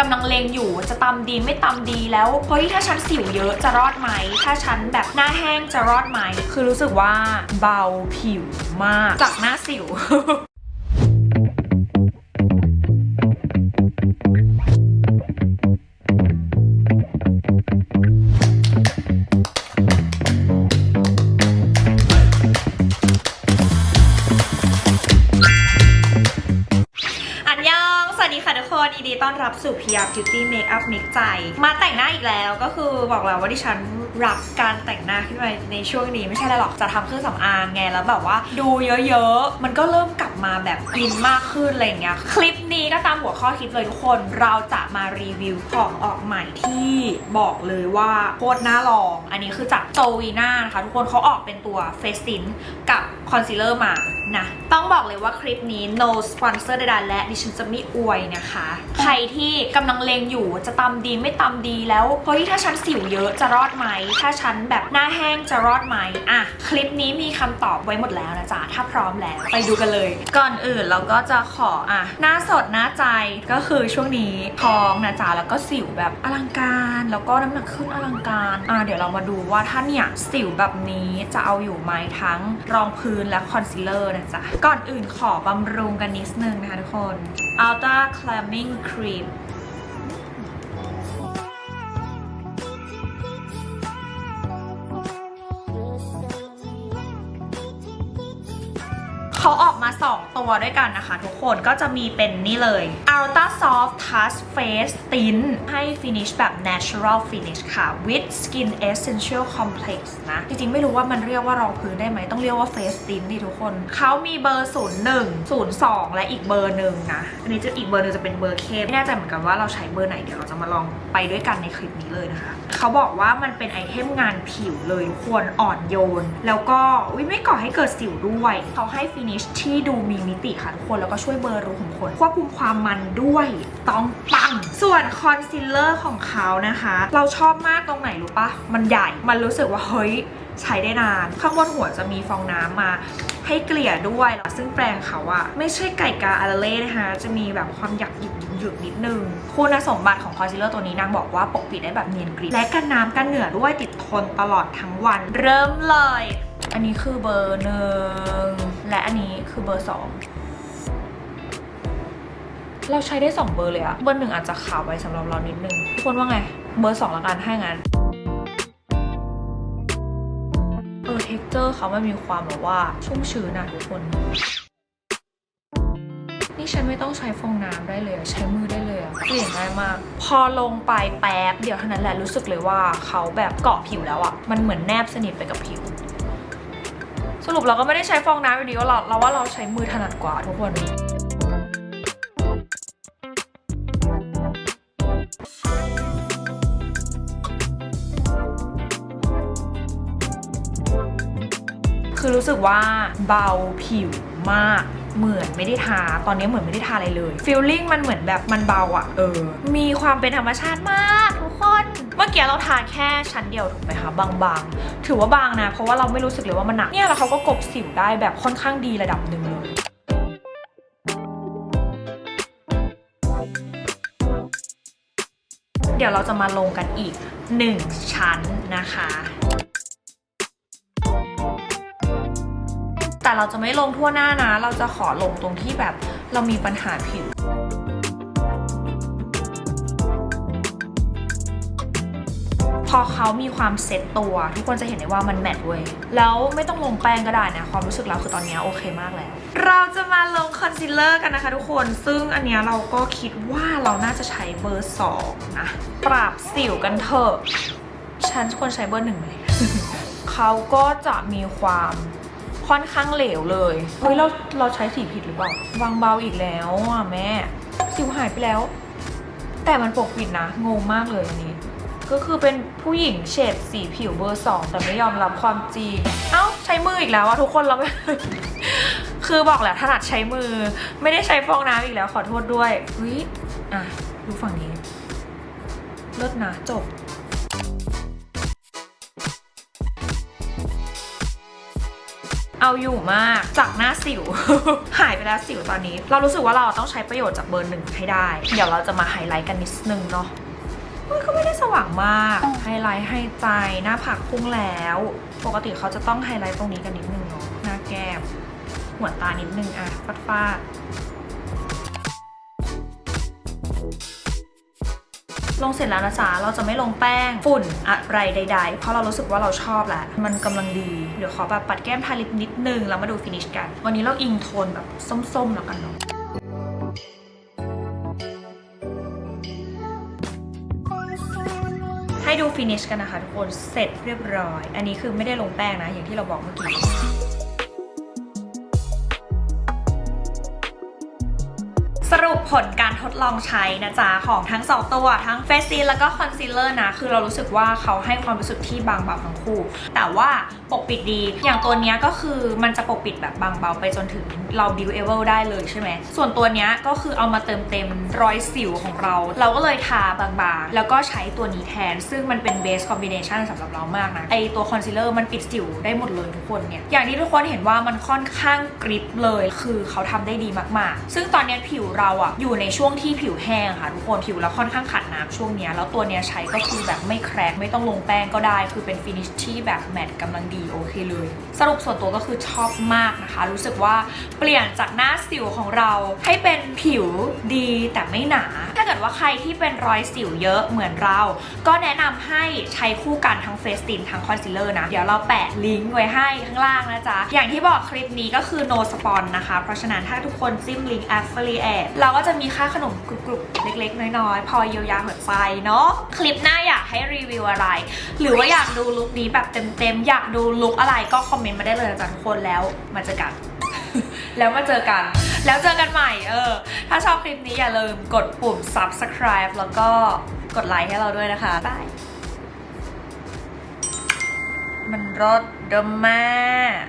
กำลังเลงอยู่จะตำดีไม่ตำดีแล้วเฮ้ยถ้าฉันสิวเยอะจะรอดไหม ถ้าฉันแบบหน้าแห้งจะรอดไหม คือรู้สึกว่าเบาผิวมากจากหน้าสิว วัสดีค่ะทุกคนยินดีต้อนรับสู่พิยาบิวตี้เมคอัพมิกใจ มาแต่งหน้าอีกแล้วก็คือบอกแล้วว่าดิฉัน รักการแต่งหน้าขึ้นมาในช่วงนี้ไม่ใช่อะไรหรอกจะทำเครื่องสำอางไงแล้วแบบว่าดูเยอะๆ มันก็เริ่มกลับมาแบบอินมากขึ้นอะไรอย่างเงี้ยคลิปนี้ก็ตามหัวข้อคลิปเลยทุกคนเราจะมารีวิวของออกใหม่ที่บอกเลยว่าโคตรน่าลอง อันนี้คือจากโจวีน่านะคะทุกคนเขาออกเป็นตัวเฟสตินกับคอนซีลเลอร์มานะต้องบอกเลยว่าคลิปนี้ no sponsor ใดๆและดิฉันจะไม่อวยนะคะ ใครที่กำลังเลงอยู่จะตำดีไม่ตำดีแล้วเฮ้ยถ้าฉันสิวเยอะจะรอดไหมถ้าฉันแบบหน้าแห้งจะรอดไหมอะคลิปนี้มีคำตอบไว้หมดแล้วนะจ๊ะถ้าพร้อมแล้วไปดูกันเลย ก่อนอื่นเราก็จะขออะหน้าสดหน้าใจก็คือช่วงนี้ท้องนะจ๊ะแล้วก็สิวแบบอลังการ แล้วก็น้ำหนักขึ้นอลังการอะเดี๋ยวเรามาดูว่าถ้าเนี่ยสิวแบบนี้จะเอาอยู่ไหมทั้งรองพื้นและคอนซีลเลอร์นะจ๊ะก่อนอื่นขอบำรุงกันนิดนึงนะคะทุกคน Ultra Clamming Cream เขาออกมา 2 ตัวด้วยกันนะคะ ทุกคนก็จะมีเป็นนี่เลย Ultra Soft Touch Face Tint ให้ finish แบบ natural finish ค่ะ with skin essential complex นะ จริงๆ ไม่รู้ว่ามันเรียกว่ารองพื้นได้ไหม ต้องเรียกว่า face tint ดิทุกคน เขามีเบอร์ 01 02 และอีกเบอร์หนึ่งนะ อันนี้จะอีกเบอร์หนึงจะเป็นเบอร์เคไม่แน่ใจเหมือนกันว่าเราใช้เบอร์ไหน เดี๋ยวเราจะมาลองไปด้วยกันในคลิปนี้เลยนะคะ เขาบอกว่ามันเป็นไอเทมงานผิวเลยทุกคนอ่อนโยน แล้วก็ไม่ก่อให้เกิดสิวด้วย เขาให้ฟินิชที่ดูมีมิติค่ะทุกคน แล้วก็ช่วยเบลอร์รูขุมขนควบคุมความมันด้วยต้องปัง ส่วนคอนซีลเลอร์ของเขานะคะ เราชอบมากตรงไหนรู้ปะมันใหญ่มันรู้สึกว่าเฮ้ยใช้ได้นาน ข้างบนหัวจะมีฟองน้ำมาให้เกลี่ยด้วย ซึ่งแปรงเขาอะไม่ใช่ไก่กาอาราเล่นะคะ จะมีแบบความหยักหยุกหยุกนิดนึง คุณสมบัติของคอนซีลเลอร์ตัวนี้นางบอกว่าปกปิดได้แบบเนียนกริบและกันน้ำกันเหงื่อด้วยติดทนตลอดทั้งวัน เริ่มเลย อันนี้คือเบอร์หนึ่ง และอันนี้คือเบอร์สองเราใช้ได้ 2 เบอร์เลยอะเบอร์หนึ่งอาจจะขาวไปสำหรับเรานิดนึงทุกคนว่าไง เบอร์สองละกันให้งั้นเออเท็กเจอร์เขามันมีความแบบว่าชุ่มชื้นนะทุกคน นี่ฉันไม่ต้องใช้ฟองน้ำได้เลยใช้มือได้เลยเปลี่ยนง่ายมาก พอลงไปแป๊บ เดียวเท่านั้นแหละรู้สึกเลยว่าเขาแบบเกาะผิวแล้วอะมันเหมือนแนบสนิทไปกับผิว สรุปเราก็ไม่ได้ใช้ฟองน้ำอยู่ดีว่าเราเราว่าเราใช้มือถนัดกว่าทุกคนคือรู้สึกว่าเบาผิวมาก เหมือนไม่ได้ทา ตอนนี้เหมือนไม่ได้ทาอะไรเลยฟีลลิ่งมันเหมือนแบบมันเบาอะเออ มีความเป็นธรรมชาติมากทุกคน เมื่อกี้เราทาแค่ชั้นเดียวถูกไหมคะ บางๆ ถือว่าบางนะ เพราะว่าเราไม่รู้สึกเลยว่ามันหนัก เนี่ยแล้วเขาก็กบสิวได้แบบค่อนข้างดีระดับหนึ่งเลยเดี๋ยวเราจะมาลงกันอีก 1 ชั้นนะคะ เราจะไม่ลงทั่วหน้านะ เราจะขอลงตรงที่แบบเรามีปัญหาผิวพอเขามีความเซ็ตตัว ทุกคนจะเห็นได้ว่ามันแมทเว้ยแล้วไม่ต้องลงแป้งก็ได้นะ ความรู้สึกเราคือตอนนี้โอเคมากแล้ว เราจะมาลงคอนซีลเลอร์กันนะคะทุกคน ซึ่งอันนี้เราก็คิดว่าเราน่าจะใช้เบอร์สองนะ ปราบสิวกันเถอะ ฉันควรใช้เบอร์หนึ่งไหมเขาก็จะมีความ ค่อนข้างเหลวเลย เฮ้ยเราเราใช้สีผิดหรือเปล่าวางเบาอีกแล้วอะแม่ สิวหายไปแล้ว แต่มันปกปิดนะงงมากเลยอันนี้ ก็คือเป็นผู้หญิงเฉดสีผิวเบอร์สองแต่ไม่ยอมรับความจริง เอ้าใช้มืออีกแล้วอะทุกคนเราไม่คือบอกแล้วถนัดใช้มือ ไม่ได้ใช้ฟองน้ำอีกแล้วขอโทษด้วยเฮ้ยอะดูฝั่งนี้เลิศนะจบ เอาอยู่มากจากหน้าสิว หายไปแล้วสิวตอนนี้ เรารู้สึกว่าเราต้องใช้ประโยชน์จากเบอร์หนึ่งให้ได้ เดี๋ยวเราจะมาไฮไลท์กันนิดนึงเนาะเฮ้ยก็ไม่ได้สว่างมาก ไฮไลท์ให้ใจหน้าผากพุ่งแล้ว ปกติเขาจะต้องไฮไลท์ตรงนี้กันนิดนึงเนาะหน้าแก้มหัวตานิดนึงอะฟาดฟาด ลงเสร็จแล้วนะจ๊ะเราจะไม่ลงแป้งฝุ่นอะไรใด ๆ เพราะเรารู้สึกว่าเราชอบแหละมันกำลังดี เดี๋ยวขอแบบปัดแก้มทาลิปนิดนึงแล้วมาดูฟินิชกัน วันนี้เราอิงโทนแบบส้มๆแล้วกันเนาะให้ดูฟินิชกันนะคะทุกคนเสร็จเรียบร้อย อันนี้คือไม่ได้ลงแป้งนะอย่างที่เราบอกเมื่อกี้ ผลการทดลองใช้นะจ๊ะของทั้ง 2 ตัวทั้งเฟสซีแล้วก็คอนซีลเลอร์นะ คือเรารู้สึกว่าเขาให้ความรู้สึกที่บางเบาทั้งคู่ แต่ว่าปกปิดดี อย่างตัวนี้ก็คือมันจะปกปิดแบบบางเบาไปจนถึงเราบิวเอเวลได้เลยใช่ไหม ส่วนตัวนี้ก็คือเอามาเติมเต็มรอยสิวของเรา เราก็เลยทาบางๆ แล้วก็ใช้ตัวนี้แทน ซึ่งมันเป็นเบสคอมบิเนชันสำหรับเรามากนะ ไอตัวคอนซีลเลอร์มันปิดสิวได้หมดเลยทุกคนเนี่ย อย่างที่ทุกคนเห็นว่ามันค่อนข้างกริปเลย คือเขาทำได้ดีมากๆ ซึ่งตอนนี้ผิวเราอะอยู่ในช่วงที่ผิวแห้งค่ะทุกคนผิวเราค่อนข้างขัดน้ำช่วงนี้แล้วตัวเนี้ยใช้ก็คือแบบไม่แครกไม่ต้องลงแป้งก็ได้ คือเป็นฟินิชที่แบบแมตต์กำลังดีโอเคเลย สรุปส่วนตัวก็คือชอบมากนะคะ รู้สึกว่าเปลี่ยนจากหน้าสิวของเราให้เป็นผิวดีแต่ไม่หนา ถ้าเกิดว่าใครที่เป็นรอยสิวเยอะเหมือนเรา ก็แนะนำให้ใช้คู่กันทั้งเฟสตินทั้งคอนซีลเลอร์นะ เดี๋ยวเราแปะลิงก์ไว้ให้ข้างล่างนะจ๊ะ อย่างที่บอกคลิปนี้ก็คือ no spawn นะคะ เพราะฉะนั้นถ้าทุกคนจิ้มลิงก์ affiliate เราก็จะมีค่าขนมกรุบๆ เล็กๆ น้อยๆ พอเยียวยาหัวใจเนาะ คลิปหน้าอยากให้รีวิวอะไร หรือว่าอยากดูลุคนี้แบบเต็มๆ อยากดูลุคอะไรก็คอมเมนต์มาได้เลยจ๊ะทุกคนแล้วมาเจอกัน แล้วมาเจอกัน แล้วเจอกันใหม่ เออ ถ้าชอบคลิปนี้อย่าลืมกดปุ่ม subscribe แล้วก็กดไลค์ให้เราด้วยนะคะบายมันรสเดมมาก